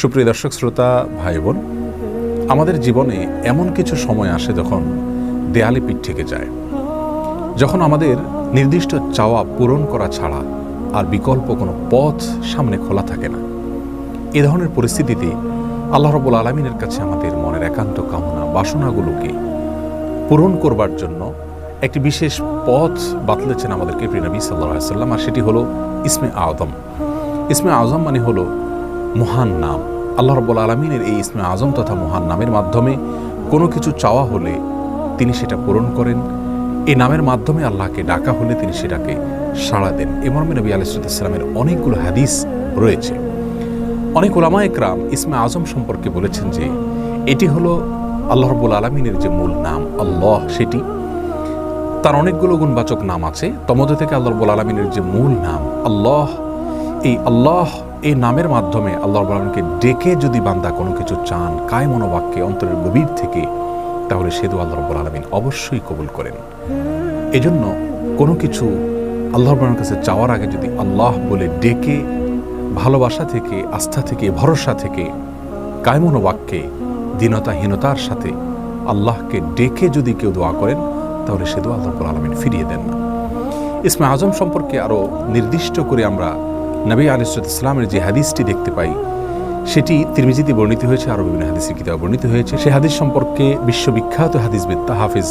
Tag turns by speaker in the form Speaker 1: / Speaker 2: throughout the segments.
Speaker 1: সুপ্রিয় দর্শক, শ্রোতা ভাই বোন আমাদের জীবনে এমন কিছু সময় আসে যখন দেয়ালে পিঠ থেকে যায়। যখন আমাদের নির্দিষ্ট চাওয়া পূরণ করা ছাড়া আর বিকল্প কোনো পথ সামনে খোলা থাকে না। এ ধরনের পরিস্থিতিতে আল্লাহ রবুল আলমিনের কাছে আমাদের মনের একান্ত কামনা, বাসনাগুলোকে পূরণ করবার জন্য একটি বিশেষ পথ বাতলেছেন আমাদেরকে প্রিনবী সাল্লাহ সাল্লাম আর সেটি হলো ইসমে আজম ইসমে আজম মানে হলো মহান নাম। আল্লাহ রব্বুল আলমিনের এই ইসমে আজম তথা মহান নামের মাধ্যমে কোনো কিছু চাওয়া হলে তিনি সেটা পূরণ করেন। এই নামের মাধ্যমে আল্লাহকে ডাকা হলে তিনি সেটাকে সাড়া দেন। এ মর্মে নবী আলিসাল্লামের অনেকগুলো হাদিস রয়েছে। অনেক ওলামা একরাম ইসমে আজম সম্পর্কে বলেছেন যে, এটি হলো আল্লাহ রব্বুল আলমিনের যে মূল নাম, আল্লাহ সেটি। তার অনেকগুলো গুণবাচক নাম আছে। তমধ্যে থেকে আল্লাহ রব্বুল আলমিনের যে মূল নাম, আল্লাহ, এই আল্লাহ এই নামের মাধ্যমে আল্লাহ রব্বুল আলমীকে ডেকে যদি বান্দা কোনো কিছু চান কায় মনোবাক্যে অন্তরের গভীর থেকে, তাহলে সেদু আল্লাহ রব্বুল আলমিন অবশ্যই কবুল করেন। এজন্য কোনো কিছু আল্লাহ রব্বুল কাছে চাওয়ার আগে যদি আল্লাহ বলে ডেকে, ভালোবাসা থেকে, আস্থা থেকে, ভরসা থেকে কায়মনোবাক্যে দীনতাহীনতার সাথে আল্লাহকে ডেকে যদি কেউ দোয়া করেন, তাহলে সে দোয়া আল্লাহ আলমিন ফিরিয়ে দেন না। ইসমে আজম সম্পর্কে আরও নির্দিষ্ট করে আমরা নবী আলিসরত ইসলামের যে হাদিসটি দেখতে পাই, সেটি তিরমিজিতে বর্ণিত হয়েছে আরও বিভিন্ন হাদিসের কিতাব বর্ণিত হয়েছে। সে হাদিস সম্পর্কে বিশ্ববিখ্যাত হাদিসবিদ হাফিজ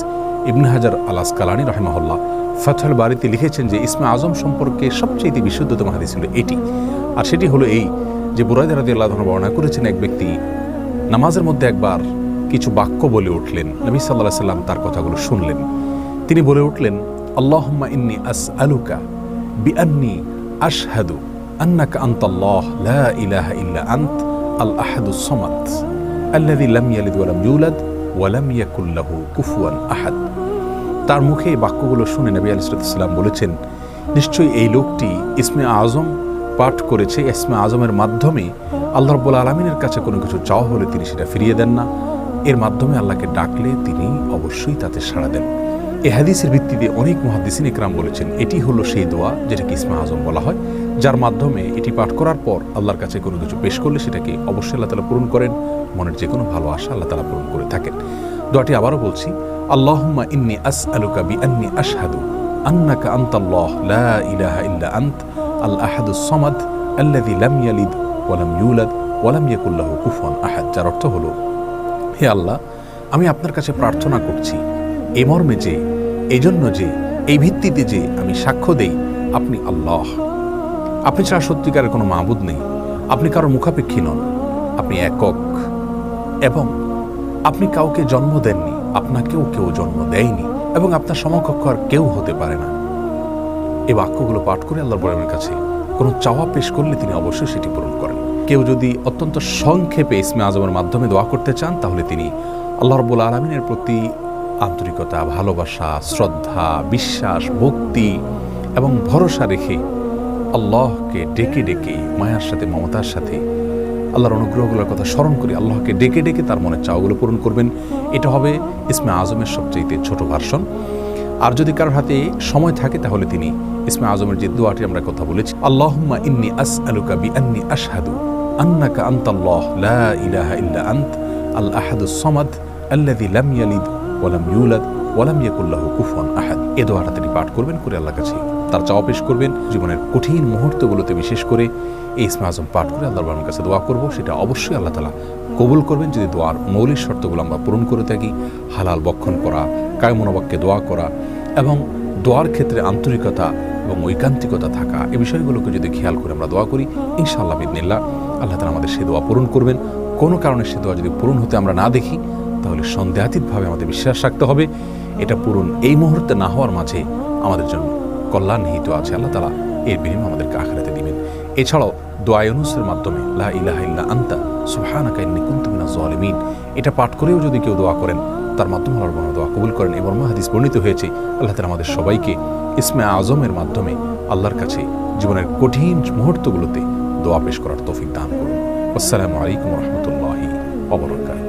Speaker 1: ইবন হাজার আলাস কালানি রহমহল্লা ফাথল বাড়িতে লিখেছেন যে, ইসমে আজম সম্পর্কে সবচেয়ে বিশুদ্ধতম হাদিস ছিল এটি। আর সেটি হলো এই যে বুরাইদ রাদি আল্লাহ বর্ণনা করেছেন এক ব্যক্তি, নামাজের মধ্যে একবার কিছু বাক্য বলে উঠলেন, নবী সাল্লাহ সাল্লাম তার কথাগুলো শুনলেন। তিনি বলে উঠলেন, আল্লাহম্মা ইন্নি আস আলুকা বি আন্নি আশহাদু। লা ইলাহা ইল্লা আন্ত আল আহাদু সমাদ আল্লাযী লাম ইয়ালিদ ওয়া লাম ইউলাদ ওয়া লাম ইয়াকুল লাহু কুফুয়ান আহাদ তার মুখে এই বাক্যগুলো শুনে নবী আলাইহিস বলেছেন, নিশ্চয়ই এই লোকটি ইসমে আজম পাঠ করেছে। ইসমে আজমের মাধ্যমে আল্লাহ রব্বুল আলমিনের কাছে কোনো কিছু চাওয়া হলে তিনি সেটা ফিরিয়ে দেন না। এর মাধ্যমে আল্লাহকে ডাকলে তিনি অবশ্যই তাতে সাড়া দেন। এ হাদিসের ভিত্তিতে অনেক মহাদিসিন ইকরাম বলেছেন, এটি হলো সেই দোয়া যেটাকে ইসমা আজম বলা হয়, যার মাধ্যমে এটি পাঠ করার পর আল্লাহর কাছে কোনো কিছু পেশ করলে সেটাকে অবশ্যই আল্লাহ তালা পূরণ করেন, মনের যে কোনো ভালো আশা আল্লাহ তালা পূরণ করে থাকেন। দোয়াটি আবারও বলছি, আল্লাহুম্মা ইন্নি আস আলুকা বি আন্নি আশহাদু, আন্নাকা আন্তাল্লাহ লা ইলাহা ইল্লা আন্ত, আল আহাদু সমাদ, আল্লাযী লাম ইয়ালিদ ওয়া লাম ইউলাদ ওয়া লাম ইয়াকুল কুফুয়ান আহাদ, যার অর্থ হলো, হে আল্লাহ, আমি আপনার কাছে প্রার্থনা করছি এ মর্মে যে এই জন্য যে, এই ভিত্তিতে যে আমি সাক্ষ্য দেই আপনি আল্লাহ। আপনি ছাড়া সত্যিকারের কোনো মাহবুদ নেই। আপনি কারোর মুখাপেক্ষী নন। আপনি একক। এবং আপনি কাউকে জন্ম দেননি, আপনাকেও কেউ জন্ম দেয়নি, এবং আপনার সমকক্ষ আর কেউ হতে পারে না। এই বাক্যগুলো পাঠ করে আল্লাহর বরের কাছে কোনো চাওয়া পেশ করলে তিনি অবশ্যই সেটি পূরণ করেন। কেউ যদি অত্যন্ত সংক্ষেপে ইসমে আজমের মাধ্যমে দোয়া করতে চান, তাহলে তিনি আল্লাহ রব্বুল আলমিনের প্রতি আন্তরিকতা, ভালোবাসা, শ্রদ্ধা, বিশ্বাস, ভক্তি এবং ভরসা রেখে আল্লাহকে ডেকে ডেকে, মায়ার সাথে, মমতার সাথে আল্লাহর অনুগ্রহগুলোর কথা স্মরণ করে। আল্লাহকে ডেকে ডেকে তার মনের চাওয়াগুলো পূরণ করবেন। এটা হবে ইসমে আজমের সবচেয়ে ছোট ভার্সন। আর যদি কারোর হাতে সময় থাকে, তাহলে তিনি ইসমে আজমের যে দোয়াটি আমরা কথা বলেছি, আল্লাহুম্মা ইন্নি আস আলুকা বি আন্নি আশহাদু আন্নাকা আন্তাল্লাহ, লা ইলাহা ইল্লা আন্ত, আল আহাদু সমাদ আল্লাযী লাম ইয়ালিদ ওয়া লাম ইউলাদ ওয়া লাম ইয়াকুল লাহু কুফুয়ান আহাদ। এই দোয়াটা তিনি পাঠ করবেন করে আল্লাহর কাছে তার চাওয়া পেশ করবেন। জীবনের কঠিন মুহূর্তগুলোতে বিশেষ করে এই ইসমে আজম পাঠ করে আল্লাহর কাছে দোয়া করব। সেটা অবশ্যই আল্লাহ তালা কবুল করবেন। যদি দোয়ার মৌলিক শর্তগুলো আমরা পূরণ করে থাকি, হালাল বক্ষণ করা, কায়মনোবাক্যে দোয়া করা এবং দোয়ার ক্ষেত্রে আন্তরিকতা এবং ঐকান্তিকতা থাকা এই বিষয়গুলোকে যদি খেয়াল করে আমরা দোয়া করি, ইনশাআল্লাহ বিদিনিল্লা আল্লাহ তালা আমাদের সে দোয়া পূরণ করবেন। কোনো কারণে সে দোয়া যদি পূরণ হতে আমরা না দেখি তাহলে সন্দেহাতীতভাবে আমাদের বিশ্বাস রাখতে হবে। এটা পূরণ এই মুহূর্তে না হওয়ার মাঝে আমাদের জন্য কল্যাণ নিহিত আছে। আল্লাহ তালা এর বিনিময় আমাদেরকে আখড়াতে দিবেন। এছাড়াও দোয়ায়নুসের মাধ্যমে, লা ইলাহা ইল্লা আন্তা, সুবহানাকা ইন্নী কুনতু জালিমিন। এটা পাঠ করেও যদি কেউ দোয়া করেন, তার মাধ্যমে আল্লাহর বর্ণ দোয়া কবুল করেন। এবং হাদিস বর্ণিত হয়েছে, আল্লাহ তালা আমাদের সবাইকে ইসমে আজমের মাধ্যমে আল্লাহর কাছে জীবনের কঠিন মুহূর্তগুলোতে দোয়া পেশ করার তৌফিক দান করুন। আসসালামু আলাইকুম রহমতুল্লাহি অবরকাত